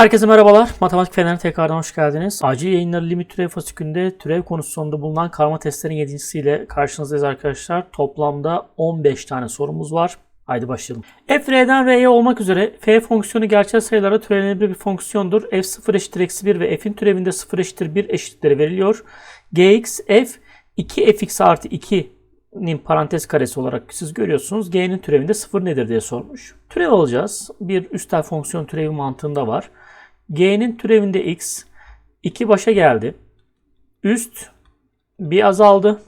Herkese merhabalar. Matematik Fener'e tekrardan hoş geldiniz. Acil yayınları limit türev fasikülünde türev konusu sonunda bulunan karma testlerin yedincisiyle karşınızdayız arkadaşlar. Toplamda 15 tane sorumuz var. Haydi başlayalım. f r'den r'ye olmak üzere f fonksiyonu gerçel sayılara türenebilir bir fonksiyondur. f 0 eşittir eksi 1 ve f'in türevinde 0 eşittir 1 eşitleri veriliyor. gx f 2 fx artı 2'nin parantez karesi olarak siz görüyorsunuz. G'nin türevinde 0 nedir diye sormuş. Türev alacağız. Bir üstel fonksiyon türevi mantığında var. G'nin türevinde x 2 başa geldi. Üst bir azaldı.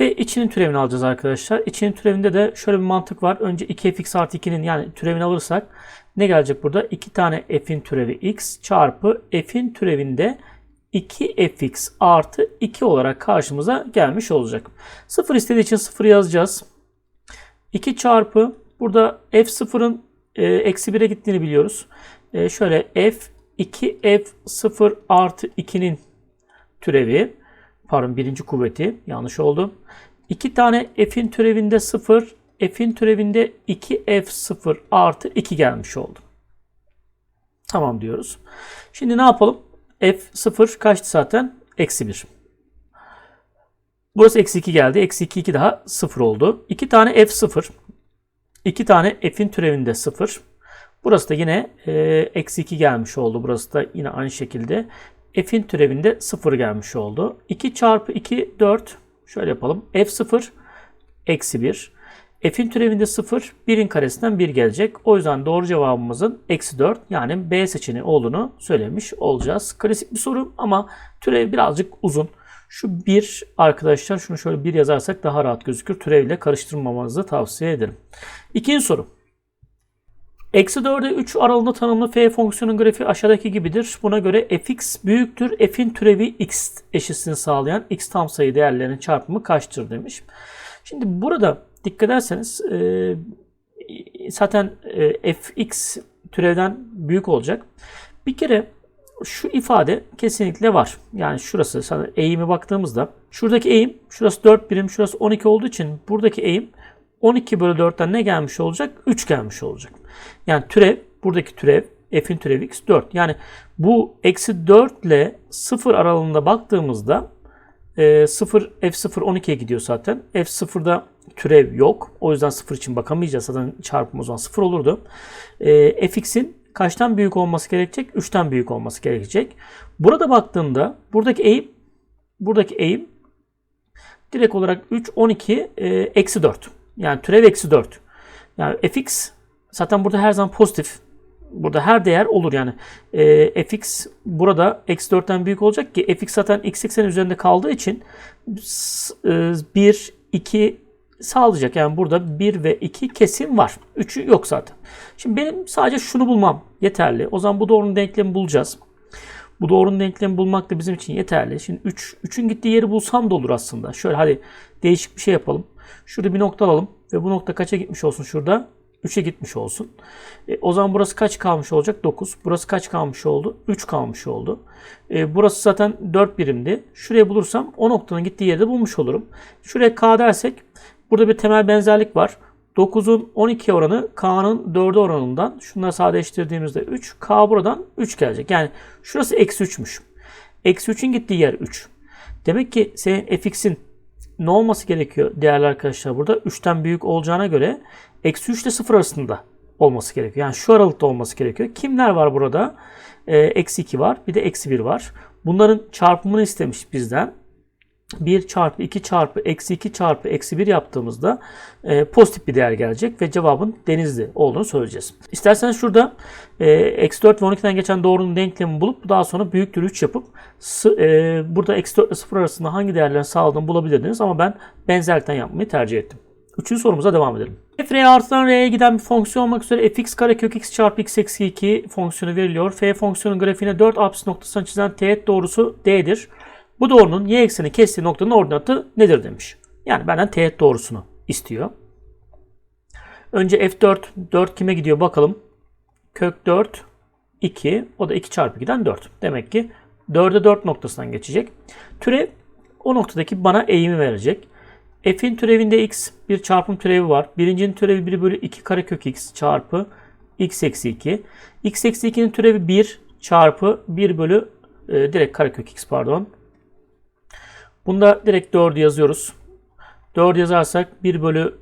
Ve içinin türevini alacağız arkadaşlar. İçinin türevinde de şöyle bir mantık var. Önce 2fx artı 2'nin yani türevini alırsak ne gelecek burada? 2 tane f'in türevi x çarpı f'in türevinde 2fx artı 2 olarak karşımıza gelmiş olacak. 0 istediği için 0 yazacağız. 2 çarpı burada f0'ın e, eksi 1'e gittiğini biliyoruz. E, şöyle f 2f 0 artı 2'nin türevi pardon birinci kuvveti yanlış oldu. 2 tane f'in türevinde 0 f'in türevinde 2f 0 artı 2 gelmiş oldu. Tamam diyoruz. Şimdi ne yapalım? f 0 kaçtı zaten? Eksi 1. Burası eksi 2 geldi. Eksi 2 2 daha 0 oldu. 2 tane f 0 2 tane f'in türevinde 0. Burası da yine e, eksi 2 gelmiş oldu. Burası da yine aynı şekilde f'in türevinde 0 gelmiş oldu. 2 çarpı 2 4. Şöyle yapalım. f0 eksi 1. F'in türevinde 0, 1'in karesinden 1 gelecek. O yüzden doğru cevabımızın eksi 4 yani B seçeneği olduğunu söylemiş olacağız. Klasik bir soru ama türev birazcık uzun. Şu 1 arkadaşlar şunu şöyle 1 yazarsak daha rahat gözükür. Türevle karıştırmamanızı tavsiye ederim. İkinci soru. Eksi 4'e 3 aralığında tanımlı f fonksiyonun grafiği aşağıdaki gibidir. Buna göre fx büyüktür. f'in türevi x eşitliğini sağlayan x tam sayı değerlerinin çarpımı kaçtır demiş. Şimdi burada dikkat ederseniz e, zaten e, fx türevden büyük olacak. Bir kere şu ifade kesinlikle var. Yani şurası sana eğimi baktığımızda şuradaki eğim şurası 4 birim şurası 12 olduğu için buradaki eğim 12 bölü 4'ten ne gelmiş olacak? 3 gelmiş olacak. Yani türev buradaki türev f'in türevi x 4. Yani bu eksi 4 ile 0 aralığında baktığımızda e, 0 f0 12'ye gidiyor zaten. f0'da türev yok. O yüzden 0 için bakamayacağız. Zaten çarpım o zaman 0 olurdu. E, fx'in kaçtan büyük olması gerekecek? 3'ten büyük olması gerekecek. Burada baktığında buradaki eğim buradaki eğim direkt olarak 3 12 e, eksi 4. Yani türev eksi 4. Yani fx zaten burada her zaman pozitif. Burada her değer olur yani. E, fx burada eksi 4'ten büyük olacak ki fx zaten x eksenin üzerinde kaldığı için e, 1, 2 sağlayacak. Yani burada 1 ve 2 kesin var. 3'ü yok zaten. Şimdi benim sadece şunu bulmam yeterli. O zaman bu doğrunun denklemi bulacağız. Bu doğrunun denklemi bulmak da bizim için yeterli. Şimdi 3, 3'ün gittiği yeri bulsam da olur aslında. Şöyle hadi değişik bir şey yapalım. Şurada bir nokta alalım. Ve bu nokta kaça gitmiş olsun şurada? 3'e gitmiş olsun. E, o zaman burası kaç kalmış olacak? 9. Burası kaç kalmış oldu? 3 kalmış oldu. E, burası zaten 4 birimdi. Şuraya bulursam o noktanın gittiği yerde bulmuş olurum. Şuraya k dersek burada bir temel benzerlik var. 9'un 12 oranı K'nın 4'e oranından. Şunları sadeleştirdiğimizde 3. K buradan 3 gelecek. Yani şurası eksi 3'müş. Eksi 3'ün gittiği yer 3. Demek ki senin fx'in ne olması gerekiyor değerli arkadaşlar burada? 3'ten büyük olacağına göre eksi 3 ile 0 arasında olması gerekiyor. Yani şu aralıkta olması gerekiyor. Kimler var burada? Ee, eksi 2 var. Bir de eksi 1 var. Bunların çarpımını istemiş bizden. 1 çarpı 2 çarpı eksi 2 çarpı eksi 1 yaptığımızda e, pozitif bir değer gelecek ve cevabın denizli olduğunu söyleyeceğiz. İsterseniz şurada e, eksi 4 ve 12'den geçen doğrunun denklemini bulup daha sonra büyüktür 3 yapıp e, burada eksi 4 ile 0 arasında hangi değerlerin sağladığını bulabilirdiniz ama ben benzerlikten yapmayı tercih ettim. Üçüncü sorumuza devam edelim. f r artıdan r'ye giden bir fonksiyon olmak üzere fx karekök x çarpı x eksi 2 fonksiyonu veriliyor. f fonksiyonun grafiğine 4 apsis noktasından çizilen teğet doğrusu d'dir. Bu doğrunun y ekseni kestiği noktanın ordinatı nedir demiş. Yani benden teğet doğrusunu istiyor. Önce f4, 4 kime gidiyor bakalım. Kök 4, 2. O da 2 çarpı 2'den 4. Demek ki 4'e 4 noktasından geçecek. Türev o noktadaki bana eğimi verecek. F'in türevinde x bir çarpım türevi var. Birincinin türevi 1 bölü 2 karekök x çarpı x eksi 2. x eksi 2'nin türevi 1 çarpı 1 bölü e, direkt karekök x pardon. Bunda direkt 4 yazıyoruz. 4 yazarsak 1 bölü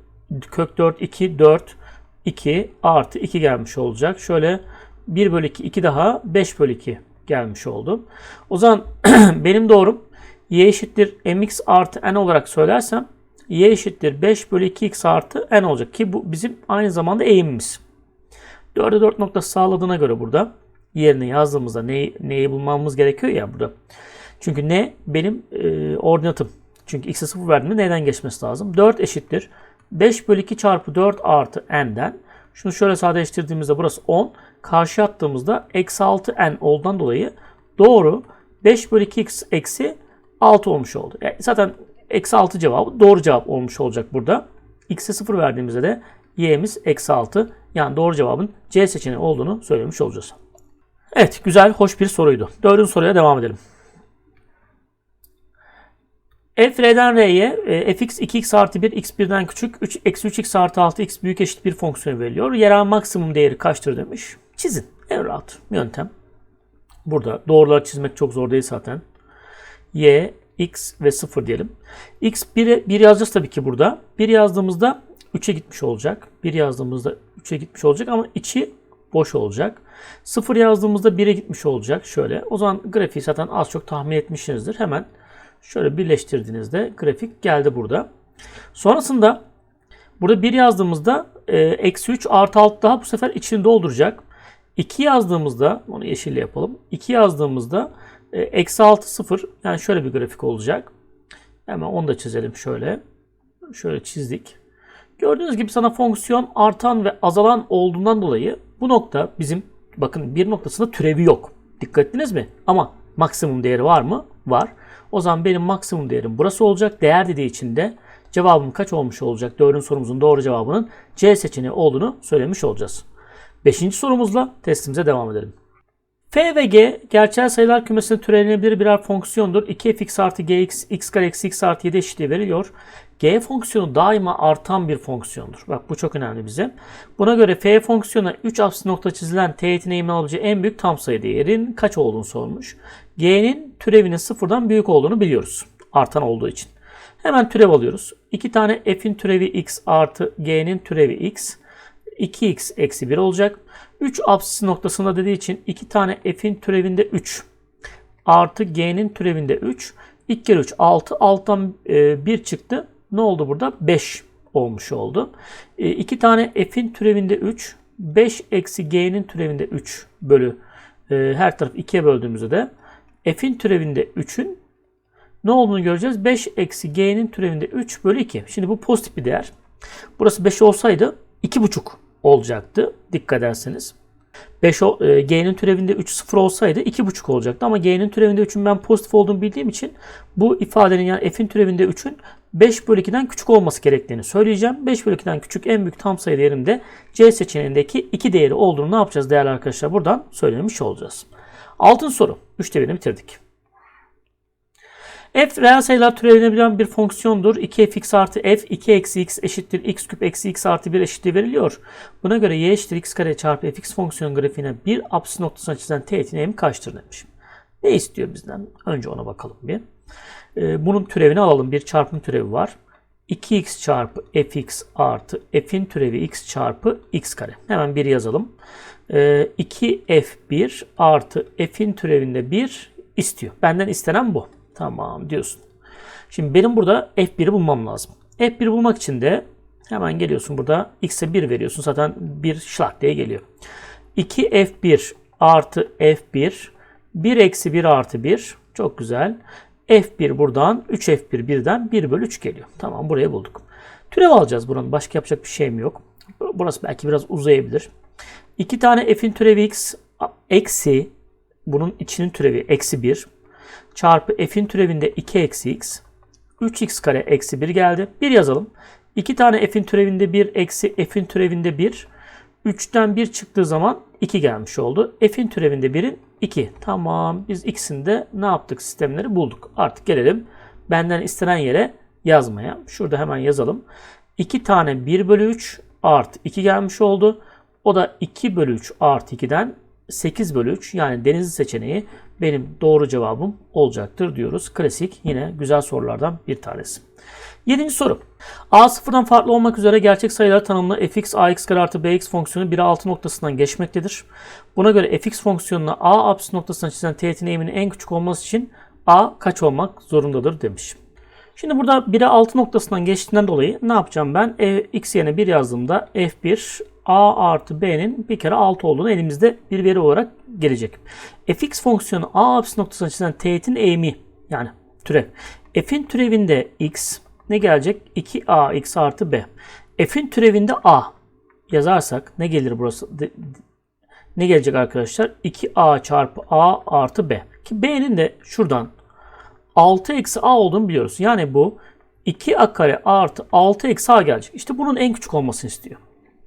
kök 4 2 4 2 artı 2 gelmiş olacak. Şöyle 1 bölü 2 2 daha 5 bölü 2 gelmiş oldu. O zaman benim doğrum y eşittir mx artı n olarak söylersem y eşittir 5 bölü 2x artı n olacak ki bu bizim aynı zamanda eğimimiz. 4'e 4 noktası sağladığına göre burada yerine yazdığımızda neyi, neyi bulmamız gerekiyor ya burada. Çünkü ne benim e, ordinatım. Çünkü x'e 0 verdiğimde neden geçmesi lazım? 4 eşittir. 5 bölü 2 çarpı 4 artı n'den. Şunu şöyle sadeleştirdiğimizde burası 10. Karşı attığımızda eksi 6 n olduğundan dolayı doğru 5 bölü 2 x eksi 6 olmuş oldu. Yani zaten eksi 6 cevabı doğru cevap olmuş olacak burada. x'e 0 verdiğimizde de y'miz eksi 6. Yani doğru cevabın C seçeneği olduğunu söylemiş olacağız. Evet güzel hoş bir soruydu. Dördüncü soruya devam edelim. F r'den r'ye e, fx 2x artı 1 x 1'den küçük 3 eksi 3x artı 6 x büyük eşit bir fonksiyon veriliyor. Yerel maksimum değeri kaçtır demiş. Çizin. En rahat yöntem. Burada doğruları çizmek çok zor değil zaten. y, x ve 0 diyelim. x 1'e 1 yazacağız tabii ki burada. 1 yazdığımızda 3'e gitmiş olacak. 1 yazdığımızda 3'e gitmiş olacak ama içi boş olacak. 0 yazdığımızda 1'e gitmiş olacak. Şöyle. O zaman grafiği zaten az çok tahmin etmişsinizdir. Hemen şöyle birleştirdiğinizde grafik geldi burada. Sonrasında burada 1 yazdığımızda e, eksi 3 artı 6 daha bu sefer içini dolduracak. 2 yazdığımızda onu yeşille yapalım. 2 yazdığımızda e, eksi 6 0 yani şöyle bir grafik olacak. Hemen onu da çizelim şöyle. Şöyle çizdik. Gördüğünüz gibi sana fonksiyon artan ve azalan olduğundan dolayı bu nokta bizim bakın bir noktasında türevi yok. Dikkat ettiniz mi? Ama maksimum değeri var mı? Var. O zaman benim maksimum değerim burası olacak. Değer dediği için de cevabım kaç olmuş olacak? Dördüncü sorumuzun doğru cevabının C seçeneği olduğunu söylemiş olacağız. Beşinci sorumuzla testimize devam edelim. F ve G gerçel sayılar kümesine türenebilir birer fonksiyondur. 2fx artı gx x kare eksi x artı 7 eşitliği veriliyor. G fonksiyonu daima artan bir fonksiyondur. Bak bu çok önemli bize. Buna göre F fonksiyonuna 3 apsis nokta çizilen teğetin eğimini alabileceği en büyük tam sayı değerin kaç olduğunu sormuş. G'nin türevinin sıfırdan büyük olduğunu biliyoruz. Artan olduğu için. Hemen türev alıyoruz. 2 tane f'in türevi x artı g'nin türevi x. 2x eksi 1 olacak. 3 apsis noktasında dediği için 2 tane f'in türevinde 3 artı g'nin türevinde 3. 2 kere 3 6. 6'dan 1 çıktı. Ne oldu burada? 5 olmuş oldu. 2 tane f'in türevinde 3. 5 eksi g'nin türevinde 3 bölü her taraf 2'ye böldüğümüzde de f'in türevinde 3'ün ne olduğunu göreceğiz. 5 eksi g'nin türevinde 3 bölü 2. Şimdi bu pozitif bir değer. Burası 5 olsaydı 2,5 olacaktı. Dikkat ederseniz. 5 e, g'nin türevinde 3 0 olsaydı 2,5 olacaktı ama g'nin türevinde 3'ün ben pozitif olduğunu bildiğim için bu ifadenin yani f'in türevinde 3'ün 5 bölü 2'den küçük olması gerektiğini söyleyeceğim. 5 bölü 2'den küçük en büyük tam sayı değerinde C seçeneğindeki 2 değeri olduğunu ne yapacağız değerli arkadaşlar? Buradan söylemiş olacağız. Altın soru. 3'te 1'ini bitirdik. F reel sayılar türevilebilen bir fonksiyondur. 2fx artı f 2 eksi x eşittir x küp eksi x artı 1 eşitliği veriliyor. Buna göre y eşittir x kare çarpı fx fonksiyon grafiğine bir apsis noktasına çizilen teğetin eğimi kaçtır demiş. Ne istiyor bizden? Önce ona bakalım bir. Ee, bunun türevini alalım. Bir çarpım türevi var. 2x çarpı fx artı f'in türevi x çarpı x kare. Hemen bir yazalım. Ee, 2f1 artı f'in türevinde 1 istiyor. Benden istenen bu. Tamam diyorsun. Şimdi benim burada f1'i bulmam lazım. f1'i bulmak için de hemen geliyorsun burada x'e 1 veriyorsun. Zaten 1 şlak diye geliyor. 2f1 artı f1 1 eksi 1 artı 1 çok güzel. F1 buradan 3f1 birden 1 bölü 3 geliyor. Tamam burayı bulduk. Türev alacağız buranın. Başka yapacak bir şeyim yok. Burası belki biraz uzayabilir. 2 tane f'in türevi x eksi bunun içinin türevi eksi 1 çarpı f'in türevinde 2 eksi x 3x kare eksi 1 geldi. 1 yazalım. 2 tane f'in türevinde 1 eksi f'in türevinde 1. 3'ten 1 çıktığı zaman 2 gelmiş oldu. F'in türevinde 1'in 2. Tamam biz ikisini de ne yaptık sistemleri bulduk. Artık gelelim benden istenen yere yazmaya. Şurada hemen yazalım. 2 tane 1 bölü 3 artı 2 gelmiş oldu. O da 2 bölü 3 artı 2'den 8 bölü 3 yani denizli seçeneği benim doğru cevabım olacaktır diyoruz. Klasik yine güzel sorulardan bir tanesi. Yedinci soru. A sıfırdan farklı olmak üzere gerçek sayılar tanımlı fx ax kare artı bx fonksiyonu 1'e 6 noktasından geçmektedir. Buna göre fx fonksiyonuna a apsis noktasına çizilen teğetin eğiminin en küçük olması için a kaç olmak zorundadır demiş. Şimdi burada 1'e 6 noktasından geçtiğinden dolayı ne yapacağım ben? E, x yerine 1 yazdığımda f1 a artı b'nin bir kere 6 olduğunu elimizde bir veri olarak gelecek. fx fonksiyonu a apsis noktasına çizilen teğetin eğimi yani türev. f'in türevinde x ne gelecek? 2ax artı b. F'in türevinde a yazarsak ne gelir burası? Ne gelecek arkadaşlar? 2a çarpı a artı b. Ki b'nin de şuradan 6 eksi a olduğunu biliyoruz. Yani bu 2a kare artı 6 eksi a gelecek. İşte bunun en küçük olmasını istiyor.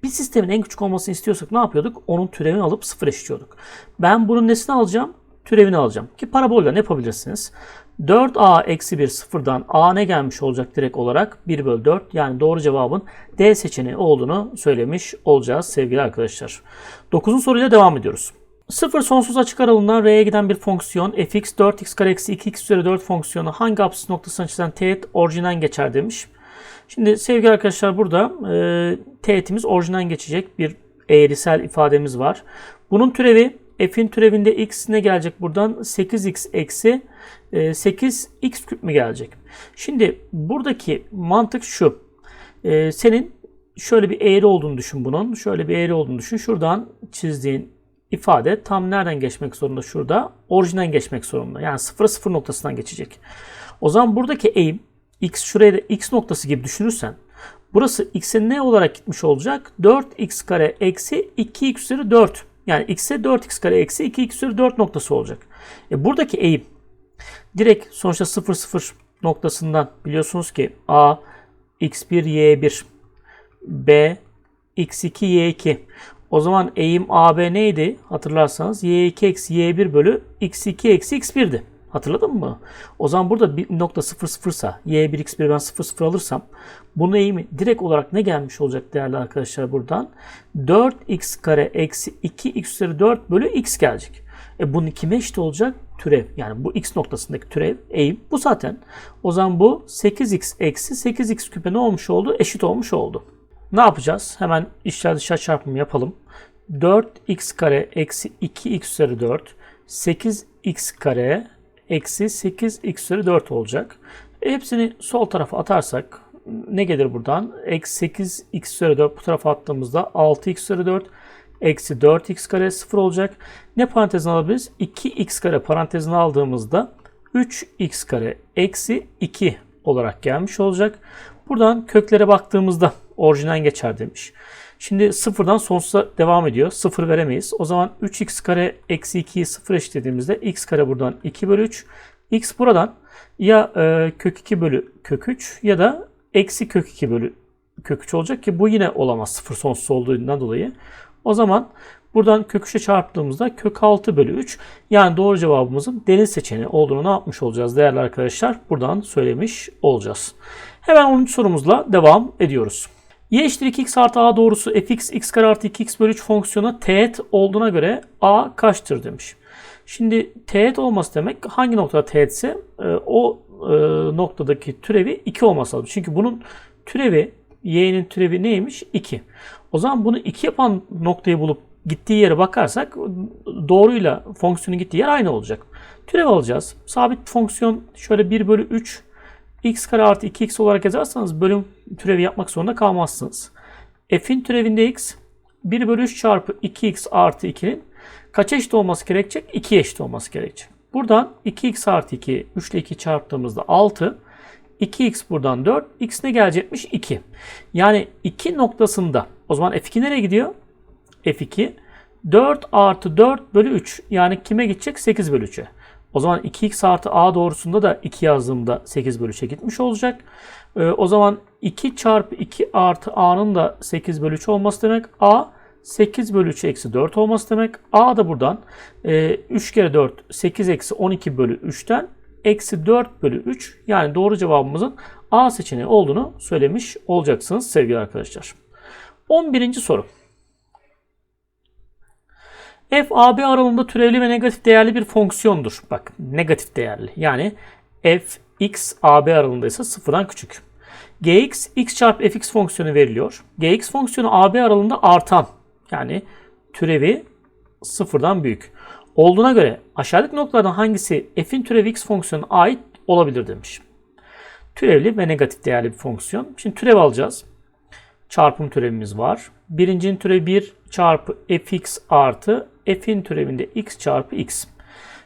Bir sistemin en küçük olmasını istiyorsak ne yapıyorduk? Onun türevini alıp sıfır eşitliyorduk. Ben bunun nesini alacağım? Türevini alacağım. Ki parabolle ne yapabilirsiniz? 4a eksi 1 sıfırdan a ne gelmiş olacak direkt olarak? 1 bölü 4 yani doğru cevabın D seçeneği olduğunu söylemiş olacağız sevgili arkadaşlar. 9. soruyla devam ediyoruz. 0 sonsuz açık aralığından R'ye giden bir fonksiyon fx 4x kare eksi 2x üzeri 4 fonksiyonu hangi apsis noktasına çizilen teğet orijinden geçer demiş. Şimdi sevgili arkadaşlar burada e, teğetimiz orijinden geçecek bir eğrisel ifademiz var. Bunun türevi f'in türevinde x ne gelecek buradan? 8x eksi 8x e, küp mü gelecek? Şimdi buradaki mantık şu. E, senin şöyle bir eğri olduğunu düşün bunun. Şöyle bir eğri olduğunu düşün. Şuradan çizdiğin ifade tam nereden geçmek zorunda? Şurada orijinden geçmek zorunda. Yani 0'a 0 noktasından geçecek. O zaman buradaki eğim x şuraya da x noktası gibi düşünürsen burası x'e ne olarak gitmiş olacak? 4x kare eksi 2x üzeri 4 yani x'e 4x kare eksi 2x üzeri 4 noktası olacak. E buradaki eğim direkt sonuçta 0 0 noktasından biliyorsunuz ki a x1 y1 b x2 y2 o zaman eğim AB neydi? Hatırlarsanız y2 eksi y1 bölü x2 eksi x1'di. Hatırladın mı? O zaman burada bir nokta 0 0 sa y1 x1 ben 0 0 alırsam bunun eğimi direkt olarak ne gelmiş olacak değerli arkadaşlar buradan? 4x kare eksi 2x üzeri 4 bölü x gelecek. E bunun kime eşit olacak? Türev. Yani bu x noktasındaki türev eğim bu zaten. O zaman bu 8x eksi 8x küpe ne olmuş oldu? Eşit olmuş oldu. Ne yapacağız? Hemen içler dışarı çarpımı yapalım. 4x kare eksi 2x üzeri 4 8x kare eksi 8x üzeri 4 olacak. Hepsini sol tarafa atarsak ne gelir buradan? Eksi 8x üzeri 4 bu tarafa attığımızda 6x üzeri 4 eksi 4x kare 0 olacak. Ne parantezine alabiliriz? 2x kare parantezine aldığımızda 3x kare eksi 2 olarak gelmiş olacak. Buradan köklere baktığımızda orijinden geçer demiş. Şimdi sıfırdan sonsuza devam ediyor. Sıfır veremeyiz. O zaman 3x kare eksi 2'yi sıfır eşitlediğimizde x kare buradan 2 bölü 3. x buradan ya e, kök 2 bölü kök 3 ya da eksi kök 2 bölü kök 3 olacak ki bu yine olamaz sıfır sonsuz olduğundan dolayı. O zaman buradan kök 3'e çarptığımızda kök 6 bölü 3 yani doğru cevabımızın deniz seçeneği olduğunu ne yapmış olacağız değerli arkadaşlar? Buradan söylemiş olacağız. Hemen 10. sorumuzla devam ediyoruz. Y eşittir 2x artı a doğrusu fx x kare artı 2x bölü 3 fonksiyonu teğet olduğuna göre a kaçtır demiş. Şimdi teğet olması demek hangi noktada teğetse e, o e, noktadaki türevi 2 olması lazım. Çünkü bunun türevi y'nin türevi neymiş? 2. O zaman bunu 2 yapan noktayı bulup gittiği yere bakarsak doğruyla fonksiyonun gittiği yer aynı olacak. Türev alacağız. Sabit fonksiyon şöyle 1 bölü 3 x kare artı 2x olarak yazarsanız bölüm türevi yapmak zorunda kalmazsınız. f'in türevinde x 1 bölü 3 çarpı 2x artı 2'nin kaç eşit olması gerekecek? 2 eşit olması gerekecek. Buradan 2x artı 2 3 ile 2 çarptığımızda 6 2x buradan 4. X ne gelecekmiş? 2. Yani 2 noktasında o zaman f2 nereye gidiyor? f2 4 artı 4 bölü 3. Yani kime gidecek? 8 bölü 3'e. O zaman 2x artı a doğrusunda da 2 yazdığımda 8 bölü 3'e gitmiş olacak. Ee, o zaman 2 çarpı 2 artı a'nın da 8 bölü 3 olması demek. a 8 bölü 3 eksi 4 olması demek. a da buradan e, 3 kere 4 8 eksi 12 bölü 3'ten eksi 4 bölü 3 yani doğru cevabımızın A seçeneği olduğunu söylemiş olacaksınız sevgili arkadaşlar. 11. soru. F AB aralığında türevli ve negatif değerli bir fonksiyondur. Bak negatif değerli. Yani f x AB aralığındaysa sıfırdan küçük. gx x çarpı fx fonksiyonu veriliyor. gx fonksiyonu AB aralığında artan. Yani türevi sıfırdan büyük. Olduğuna göre aşağıdaki noktalardan hangisi f'in türevi x fonksiyonuna ait olabilir demiş. Türevli ve negatif değerli bir fonksiyon. Şimdi türev alacağız. Çarpım türevimiz var. Birincinin türevi 1 çarpı fx artı f'in türevinde x çarpı x.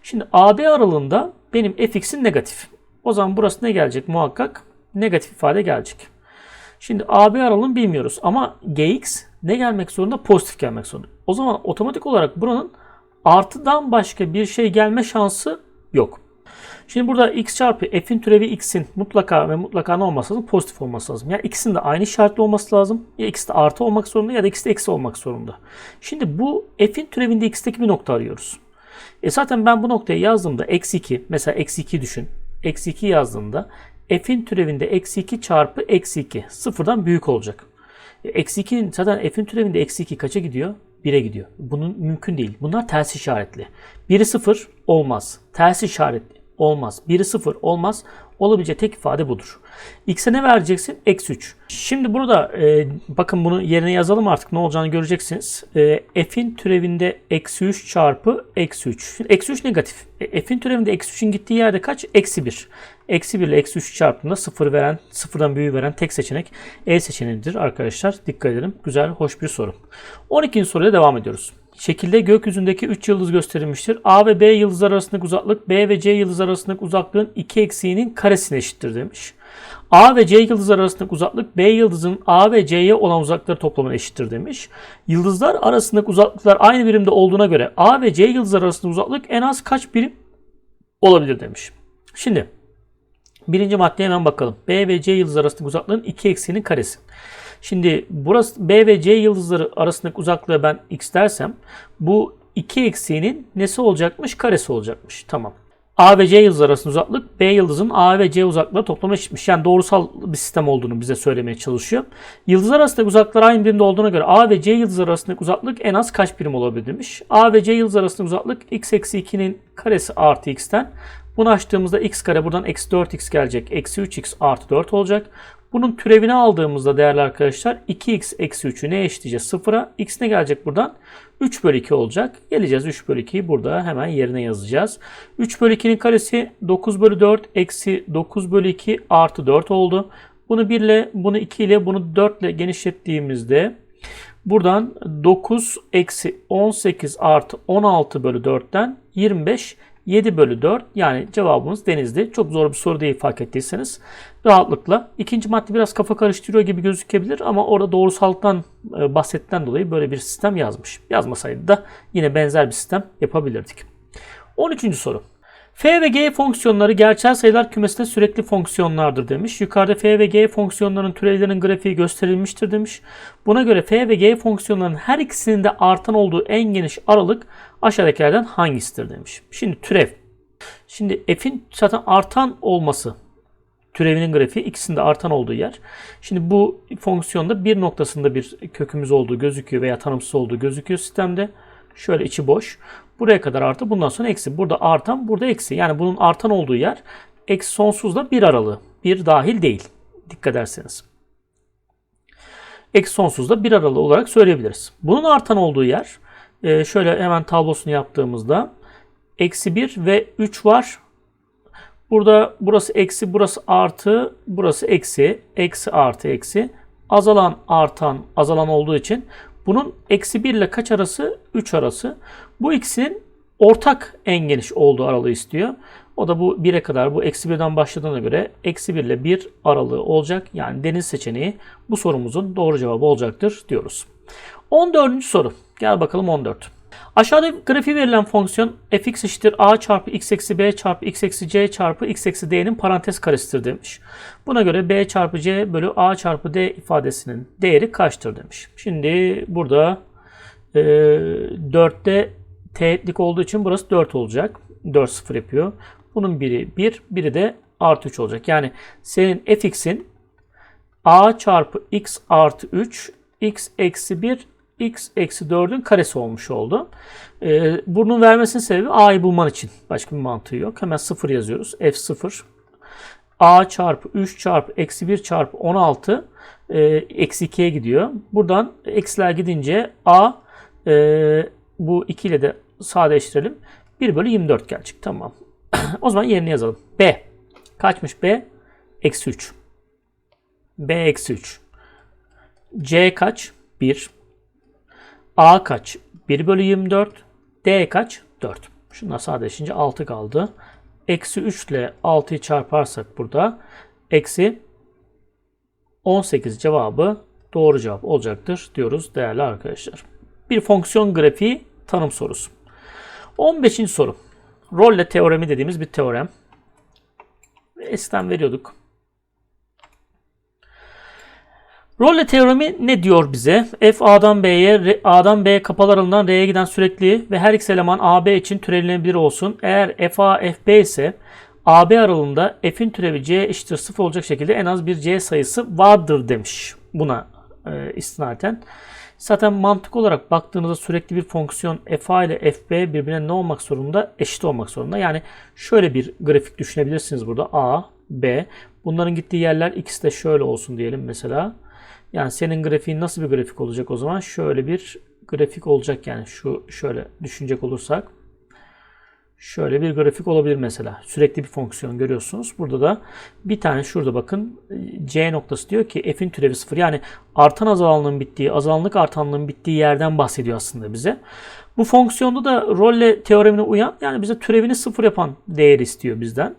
Şimdi AB aralığında benim fx'in negatif. O zaman burası ne gelecek muhakkak? Negatif ifade gelecek. Şimdi AB aralığını bilmiyoruz ama gx ne gelmek zorunda? Pozitif gelmek zorunda. O zaman otomatik olarak buranın artıdan başka bir şey gelme şansı yok. Şimdi burada x çarpı f'in türevi x'in mutlaka ve mutlaka ne olması lazım? Pozitif olması lazım. Yani ikisinin de aynı işaretli olması lazım. Ya ikisi de artı olmak zorunda ya da ikisi de eksi olmak zorunda. Şimdi bu f'in türevinde x'teki bir nokta arıyoruz. E zaten ben bu noktayı yazdığımda eksi 2 mesela eksi 2 düşün. Eksi 2 yazdığımda f'in türevinde eksi 2 çarpı eksi 2 sıfırdan büyük olacak. E, eksi 2'nin zaten f'in türevinde eksi 2 kaça gidiyor? 1'e gidiyor. Bunun mümkün değil. Bunlar ters işaretli. Biri 0 olmaz. Ters işaretli olmaz. Biri 0 olmaz. Olabilecek tek ifade budur. X'e ne vereceksin? Eksi 3. Şimdi burada e, bakın bunu yerine yazalım artık ne olacağını göreceksiniz. E, F'in türevinde eksi 3 çarpı eksi 3. Şimdi eksi 3 negatif. E, F'in türevinde eksi 3'ün gittiği yerde kaç? Eksi 1. Eksi 1 ile eksi 3 çarptığında 0 veren, sıfırdan büyüğü veren tek seçenek E seçeneğidir arkadaşlar. Dikkat edelim. Güzel, hoş bir soru. 12. soruya devam ediyoruz. Şekilde gökyüzündeki 3 yıldız gösterilmiştir. A ve B yıldızlar arasındaki uzaklık B ve C yıldızlar arasındaki uzaklığın 2 eksiğinin karesine eşittir demiş. A ve C yıldızlar arasındaki uzaklık B yıldızın A ve C'ye olan uzaklıkları toplamına eşittir demiş. Yıldızlar arasındaki uzaklıklar aynı birimde olduğuna göre A ve C yıldızlar arasındaki uzaklık en az kaç birim olabilir demiş. Şimdi birinci maddeye hemen bakalım. B ve C yıldızlar arasındaki uzaklığın 2 eksiğinin karesi. Şimdi burası B ve C yıldızları arasındaki uzaklığı ben x dersem bu 2 eksiğinin nesi olacakmış? Karesi olacakmış. Tamam. A ve C yıldızları arasında uzaklık B yıldızın A ve C uzaklığı toplamı eşitmiş. Yani doğrusal bir sistem olduğunu bize söylemeye çalışıyor. Yıldızlar arasındaki uzaklıklar aynı birimde olduğuna göre A ve C yıldızları arasındaki uzaklık en az kaç birim olabilir demiş. A ve C yıldızları arasındaki uzaklık x eksi 2'nin karesi artı x'ten. Bunu açtığımızda x kare buradan eksi 4x gelecek. Eksi 3x artı 4 olacak. Bunun türevini aldığımızda değerli arkadaşlar 2x eksi 3'ü ne eşitleyeceğiz? Sıfıra. x ne gelecek buradan? 3 bölü 2 olacak. Geleceğiz 3 bölü 2'yi burada hemen yerine yazacağız. 3 bölü 2'nin karesi 9 bölü 4 eksi 9 bölü 2 artı 4 oldu. Bunu 1 ile bunu 2 ile bunu 4 ile genişlettiğimizde buradan 9 eksi 18 artı 16 bölü 4'ten 25 7 bölü 4 yani cevabımız denizdi. Çok zor bir soru değil fark ettiyseniz. Rahatlıkla. İkinci madde biraz kafa karıştırıyor gibi gözükebilir ama orada doğrusallıktan e, bahsettiğinden dolayı böyle bir sistem yazmış. Yazmasaydı da yine benzer bir sistem yapabilirdik. 13. soru. F ve G fonksiyonları gerçel sayılar kümesinde sürekli fonksiyonlardır demiş. Yukarıda F ve G fonksiyonlarının türevlerinin grafiği gösterilmiştir demiş. Buna göre F ve G fonksiyonlarının her ikisinin de artan olduğu en geniş aralık aşağıdakilerden hangisidir demiş. Şimdi türev. Şimdi F'in zaten artan olması türevinin grafiği ikisinde artan olduğu yer. Şimdi bu fonksiyonda bir noktasında bir kökümüz olduğu gözüküyor veya tanımsız olduğu gözüküyor sistemde. Şöyle içi boş. Buraya kadar artı bundan sonra eksi. Burada artan burada eksi. Yani bunun artan olduğu yer eksi sonsuzla bir aralığı. Bir dahil değil. Dikkat ederseniz. Eksi sonsuzda bir aralığı olarak söyleyebiliriz. Bunun artan olduğu yer e, şöyle hemen tablosunu yaptığımızda eksi 1 ve 3 var. Burada burası eksi, burası artı, burası eksi, eksi artı eksi. Azalan artan, azalan olduğu için bunun eksi 1 ile kaç arası? 3 arası. Bu ikisinin ortak en geniş olduğu aralığı istiyor. O da bu 1'e kadar bu eksi 1'den başladığına göre eksi 1 ile 1 aralığı olacak. Yani deniz seçeneği bu sorumuzun doğru cevabı olacaktır diyoruz. 14. soru. Gel bakalım 14. Aşağıda grafiği verilen fonksiyon fx eşittir a çarpı x eksi b çarpı x eksi c çarpı x eksi d'nin parantez karesidir demiş. Buna göre b çarpı c bölü a çarpı d ifadesinin değeri kaçtır demiş. Şimdi burada e, 4'te teğetlik olduğu için burası 4 olacak. 4 0 yapıyor. Bunun biri 1, biri de artı 3 olacak. Yani senin fx'in a çarpı x artı 3 x eksi 1 x eksi 4'ün karesi olmuş oldu. Ee, bunun vermesinin sebebi a'yı bulman için. Başka bir mantığı yok. Hemen 0 yazıyoruz. f0 a çarpı 3 çarpı eksi 1 çarpı 16 e, eksi 2'ye gidiyor. Buradan eksiler gidince a e, bu 2 ile de sadeleştirelim. 1 bölü 24 gelecek. Tamam. o zaman yerini yazalım. b. Kaçmış b? Eksi 3. b eksi 3. c kaç? 1. a kaç? 1 bölü 24. d kaç? 4. Şunlar sadeleşince 6 kaldı. Eksi 3 ile 6'yı çarparsak burada eksi 18 cevabı doğru cevap olacaktır diyoruz değerli arkadaşlar. Bir fonksiyon grafiği tanım sorusu. 15. soru. Rolle teoremi dediğimiz bir teorem. Eskiden veriyorduk. Rolle teoremi ne diyor bize? F A'dan B'ye, A'dan B'ye kapalı aralığından R'ye giden sürekli ve her x eleman AB için türevlenebilir olsun. Eğer F A, F B ise AB aralığında F'in türevi C eşittir 0 olacak şekilde en az bir C sayısı vardır demiş buna e, istinaten. Zaten mantık olarak baktığınızda sürekli bir fonksiyon fa ile fb birbirine ne olmak zorunda? Eşit olmak zorunda. Yani şöyle bir grafik düşünebilirsiniz burada. a, b. Bunların gittiği yerler ikisi de şöyle olsun diyelim mesela. Yani senin grafiğin nasıl bir grafik olacak o zaman? Şöyle bir grafik olacak yani şu şöyle düşünecek olursak. Şöyle bir grafik olabilir mesela. Sürekli bir fonksiyon görüyorsunuz. Burada da bir tane şurada bakın C noktası diyor ki f'in türevi 0. Yani artan azalanlığın bittiği, azalanlık artanlığın bittiği yerden bahsediyor aslında bize. Bu fonksiyonda da rolle teoremine uyan yani bize türevini 0 yapan değer istiyor bizden.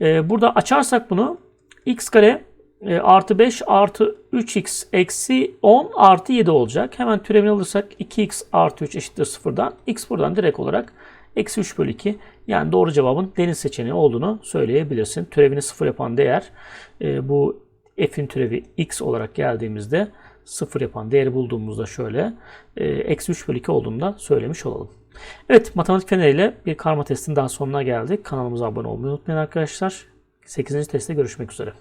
Ee, burada açarsak bunu x kare e, artı 5 artı 3x eksi 10 artı 7 olacak. Hemen türevini alırsak 2x artı 3 eşittir 0'dan. x buradan direkt olarak Eksi 3 bölü 2 yani doğru cevabın deniz seçeneği olduğunu söyleyebilirsin. Türevini 0 yapan değer e, bu f'in türevi x olarak geldiğimizde 0 yapan değeri bulduğumuzda şöyle e, eksi 3 bölü 2 olduğunu da söylemiş olalım. Evet matematik feneriyle bir karma testin daha sonuna geldik. Kanalımıza abone olmayı unutmayın arkadaşlar. 8. testte görüşmek üzere.